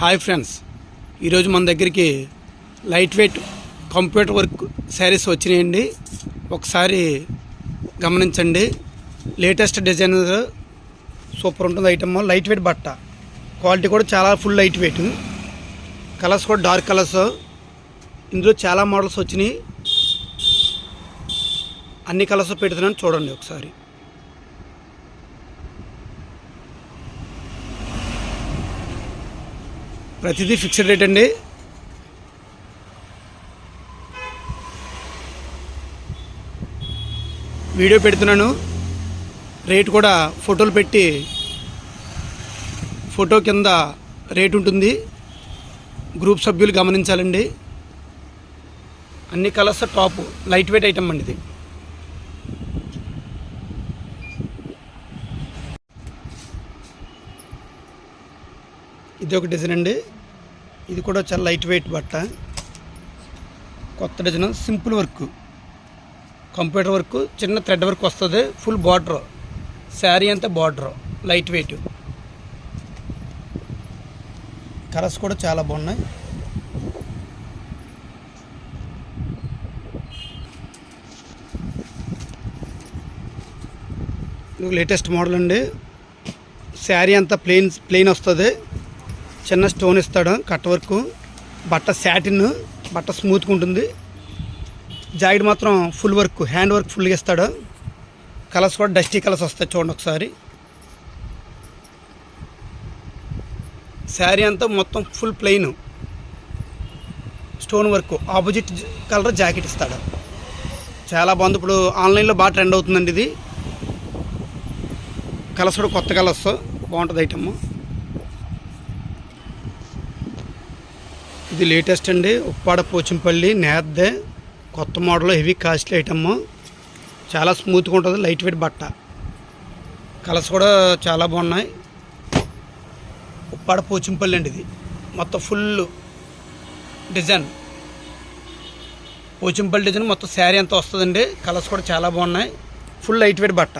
Hi friends ఈరోజు మన దగ్గరికి light weight computer work saris వచ్చినాయండి. ఒకసారి గమనించండి. లేటెస్ట్ డిజైన్ సూపర్ ఉంటుంది ఐటమ్ లైట్ వెయిట్ బట్ట. క్వాలిటీ కూడా చాలా ఫుల్ లైట్ వెయిట్ కలర్స్ కూడా డార్క్ కలర్స్ ఇందులో చాలా మోడల్స్ వచ్చినాయి. అన్ని కలర్స్ పెడుతున్నాను చూడండి ఒకసారి. ప్రతిదీ ఫిక్స్డ్ రేట్ అండి. వీడియో పెడుతున్నాను. రేట్ కూడా ఫోటోలు పెట్టి ఫోటో కింద రేట్ ఉంటుంది. గ్రూప్ సభ్యులు గమనించాలండి. అన్ని colours top light weight item అండి ఇది. ఇది ఒక డిజైన్ అండి. ఇది కూడా చాలా లైట్ వెయిట్ బట్ట. కొత్త design simple work. Computer work చిన్న థ్రెడ్ వర్క్ వస్తుంది. ఫుల్ బార్డర్ శారీ అంతా బార్డర్ లైట్ వెయిట్. కలర్స్ కూడా చాలా బాగున్నాయి. లేటెస్ట్ మోడల్ అండి. శారీ అంతా ప్లెయిన్ ప్లెయిన్ వస్తుంది. చిన్న స్టోన్ ఇస్తాడు కట్ వర్క్ బట్ట శాటిన్ బట్ట స్మూత్గా ఉంటుంది. జాకెట్ మాత్రం ఫుల్ వర్క్ హ్యాండ్ వర్క్ ఫుల్గా ఇస్తాడు. కలర్స్ కూడా డస్టీ కలర్స్ వస్తాయి చూడండి ఒకసారి. శారీ అంతా మొత్తం full plain. Stone work opposite colour jacket ఇస్తాడు. చాలా బాగుంది. ఇప్పుడు ఆన్లైన్లో బాగా ట్రెండ్ అవుతుందండి ఇది. కలర్స్ కూడా కొత్త కలర్స్. బాగుంటుంది ఐటమ్. ఇది లేటెస్ట్ అండి. ఉప్పాడ పోచంపల్లి నేద్దే కొత్త మోడల్ హెవీ కాస్ట్లీ ఐటమ్. చాలా స్మూత్గా ఉంటుంది లైట్ వెయిట్ బట్ట. కలర్స్ కూడా చాలా బాగున్నాయి. ఉప్పాడ పోచంపల్లి అండి ఇది. మొత్తం ఫుల్ డిజైన్. పోచంపల్లి డిజైన్ మొత్తం శారీ అంతా వస్తుందండి. కలర్స్ కూడా చాలా బాగున్నాయి. ఫుల్ లైట్ వెయిట్ బట్ట.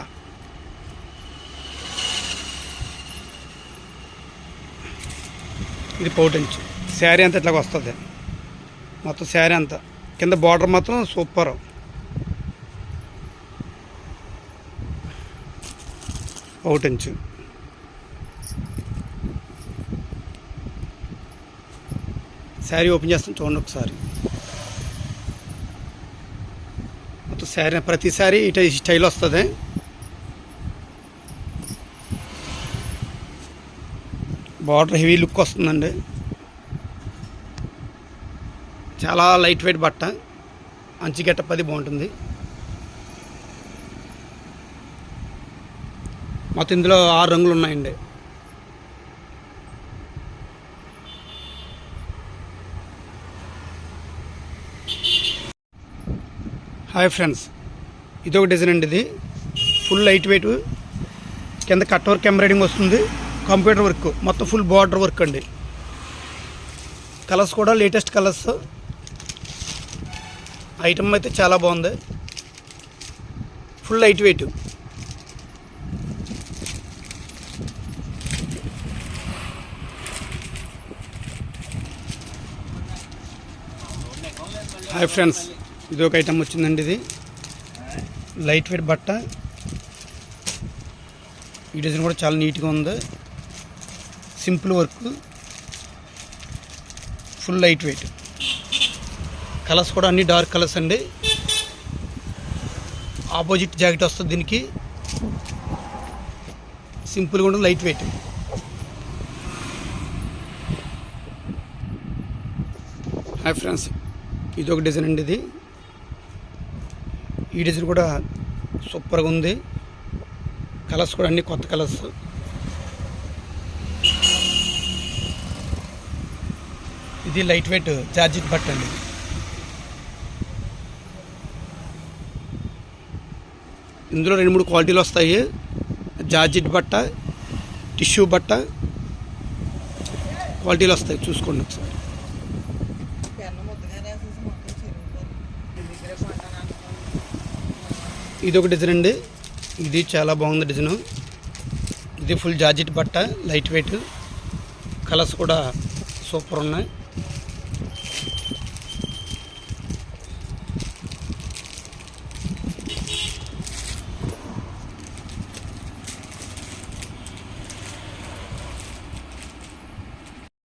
ఇది పౌటెంచ్ శారీ అంతా ఇట్లాగ వస్తుంది. మొత్తం శారీ అంతా. కింద బార్డర్ మాత్రం సూపర్. పౌటెంచ్ శారీ ఓపెన్ చేస్తాం చూడండి ఒకసారి. మొత్తం శారీ ప్రతిసారి ఇట ఈ స్టైల్ వస్తుంది. బార్డర్ హెవీ లుక్ వస్తుందండి. చాలా లైట్ వెయిట్ బట్ట అంచి పది అది బాగుంటుంది. మొత్తం ఇందులో ఆరు రంగులు ఉన్నాయండి. హాయ్ ఫ్రెండ్స్ ఇది ఒక డిజైన్ అండి ఇది. ఫుల్ లైట్ వెయిట్ కింద కట్ వర్క్ ఎంబ్రాయిడింగ్ వస్తుంది. కంప్యూటర్ వర్క్ మొత్తం ఫుల్ బార్డర్ వర్క్ అండి. కలర్స్ కూడా లేటెస్ట్ కలర్స్ ఐటమ్ అయితే చాలా బాగుంది. Full light weight hi friends ఇది ఒక ఐటమ్ వచ్చిందండి ఇది. లైట్ వెయిట్ బట్ట. ఈ డిజైన్ కూడా చాలా నీట్గా ఉంది. Simple work full light weight colours కూడా అన్ని డార్క్ కలర్స్ అండి. ఆపోజిట్ జాకెట్ వస్తుంది దీనికి. సింపుల్గా ఉంటుంది లైట్ వెయిట్. హాయ్ ఫ్రెండ్స్ ఇది ఒక డిజైన్ అండి ఇది. ఈ డిజైన్ కూడా సూపర్గా ఉంది. కలర్స్ కూడా అన్ని కొత్త కలర్స్. ఇది లైట్ వెయిట్ జార్జిట్ బట్ట అండి ఇందులో రెండు మూడు క్వాలిటీలు వస్తాయి. జార్జిట్ బట్ట టిష్యూ బట్ట క్వాలిటీలు వస్తాయి. చూసుకోండి ఒకసారి. ఇది ఒక డిజైన్ అండి. ఇది చాలా బాగుంది డిజైన్. ఇది ఫుల్ జార్జిట్ బట్ట లైట్ వెయిట్. కలర్స్ కూడా సూపర్ ఉన్నాయి.